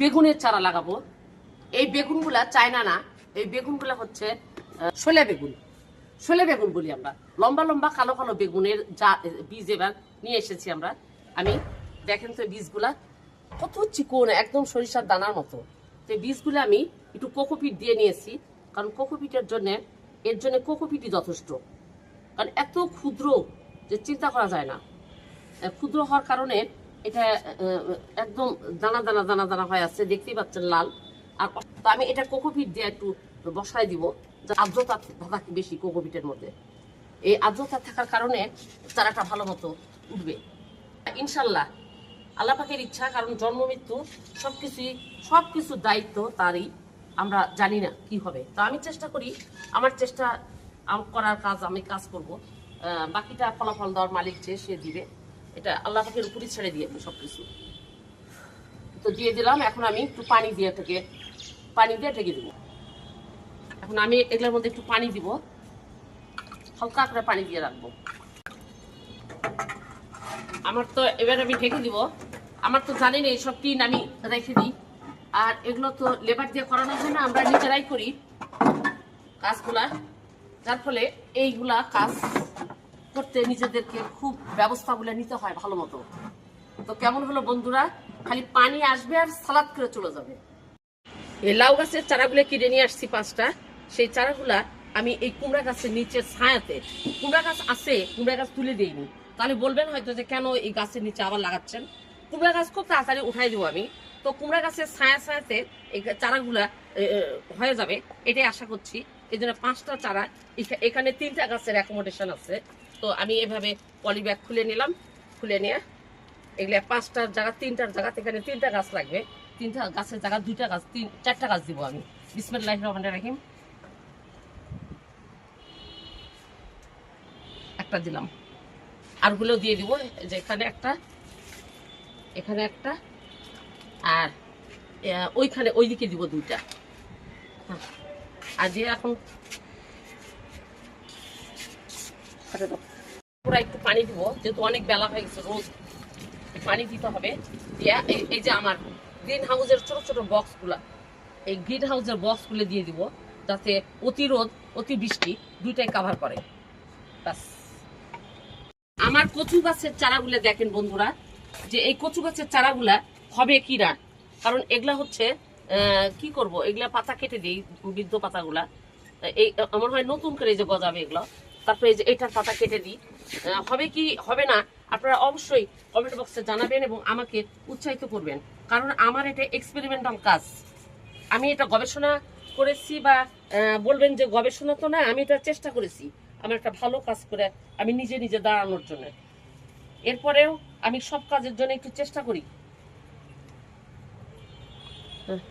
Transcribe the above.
বেগুনের চারা লাগাবো। এই বেগুনগুলা চায়না না, এই বেগুনগুলা হচ্ছে শোলা বেগুন। শোলে বেগুন বলি আমরা। লম্বা লম্বা কালো কালো বেগুনের যা বীজ এবার নিয়ে এসেছি আমরা। আমি, দেখেন তো বীজগুলা কত চিকন, একদম সরিষার দানার মতো। তো বীজগুলো আমি একটু কোকোপিট দিয়ে নিয়েছি, কারণ কোকোপিটের জন্য, এর জন্য কোকোপিটই যথেষ্ট। কারণ এত ক্ষুদ্র যে চিন্তা করা যায় না। ক্ষুদ্র হওয়ার কারণে এটা একদম দানা দানা দানা দানা হয়ে আছে, দেখতেই পাচ্ছেন লাল। আর তো আমি এটা কোকোপিট দিয়ে একটু বসায় দিব আর্দ্রতা থাকে বেশি কোকোপিটের মধ্যে। এই আর্দ্রতা থাকার কারণে চারাটা ভালো মতো উঠবে। ইনশাল্লাহ আল্লাহ পাকের ইচ্ছা, কারণ জন্ম, মৃত্যু, সবকিছুই, সবকিছুর দায়িত্ব তারই। আমরা জানি না কি হবে। তো আমি চেষ্টা করি, আমার চেষ্টা করার কাজ, আমি কাজ করব। বাকিটা ফলাফল দেওয়ার মালিক যে, সে দিবে। এটা আল্লাহ পাকের উপরই ছেড়ে দিয়ে সবকিছু। তো দিয়ে দিলাম, এখন আমি একটু পানি দিয়ে থেকে পানি দিয়ে ঢেকে দেবো। এখন আমি এগুলোর মধ্যে একটু পানি দিব, হালকা করে পানি দিয়ে রাখব। আমার তো এবার আমি ঢেকে দিব। আমার তো জানি না এইসব টিন আমি রেখে দিই। আর এগুলো তো লেবার দিয়ে করানো হয় না, আমরা নিজেরাই করি কাজগুলা। যার ফলে এইগুলা কাজ করতে নিজেদেরকে খুব ব্যবস্থাগুলো নিতে হয় ভালো মতো। তো কেমন হলো বন্ধুরা? খালি পানি আসবে আর সালাদ করে চলে যাবে। এই লাউ গাছের চারাগুলো কিনে নিয়ে আসছি পাঁচটা। সেই চারাগুলা আমি এই কুমড়া গাছের নিচের ছায়াতে কুমড়া গাছ আছে, কুমড়া গাছ তুলে দিইনি। তাহলে বলবেন হয়তো যে কেন এই গাছের নিচে আবার লাগাচ্ছেন? কুমড়া গাছ খুব তাড়াতাড়ি উঠাই দেবো আমি। তো কুমড়া গাছের ছায়া ছায়াতে এই চারাগুলা হয়ে যাবে। এটাই আশা করছি। এই জন্য পাঁচটা চারা এখানে তিনটা গাছের অ্যাকোমোডেশন আছে। তো আমি এভাবে পলি ব্যাগ খুলে নিলাম, খুলে নিয়ে এগুলো পাঁচটার জায়গা, তিনটার জায়গা এখানে তিনটা গাছ লাগবে। তিনটা গাছের জায়গা, দুইটা গাছ, তিন, চারটা গাছ দিব আমি। বিসমিল্লাহ রহমান রাহিম। একটা দিলাম। আরগুলো দিয়ে দিব যে এখানে একটা এখানে একটা, আর ওইখানে, ওইদিকে দিব দুইটা। হ্যাঁ। আর দিয়ে এখন পুরা একটু পানি দিব, যেহেতু অনেক বেলা হয়ে গেছে রোজ। পানি দিতে হবে। এই- যে আমার গ্রিন হাউসের ছোট ছোট বক্সগুলা এই গ্রিন হাউসের বক্সগুলো দিয়ে দিব, যাতে অতিরোধ অতি বৃষ্টি দুইটাই কাভার করে। ব্যাস। আমার কচু গাছের চারাগুলো দেখেন বন্ধুরা, যে এই কচু গাছের চারাগুলা হবে কি না? কারণ এগুলা হচ্ছে কি করব? এগুলা পাতা কেটে দিই, বৃদ্ধ পাতাগুলা। এই, আমার হয় নতুন করে যে গজাবে এগুলো। তারপরে এই যে এটার পাতা কেটে দিই। হবে কি, হবে না, আপনারা অবশ্যই কমেন্ট বক্সে জানাবেন এবং আমাকে উৎসাহিত করবেন। কারণ আমার এটা এক্সপেরিমেন্টাল কাজ। আমি এটা গবেষণা করেছি বা বলবেন যে গবেষণা তো না, আমি এটা চেষ্টা করেছি। আমার একটা ভালো কাজ করে, আমি নিজে নিজে দাঁড়ানোর জন্য। এরপরেও আমি সব কাজের জন্য একটু চেষ্টা করি। হ্যাঁ।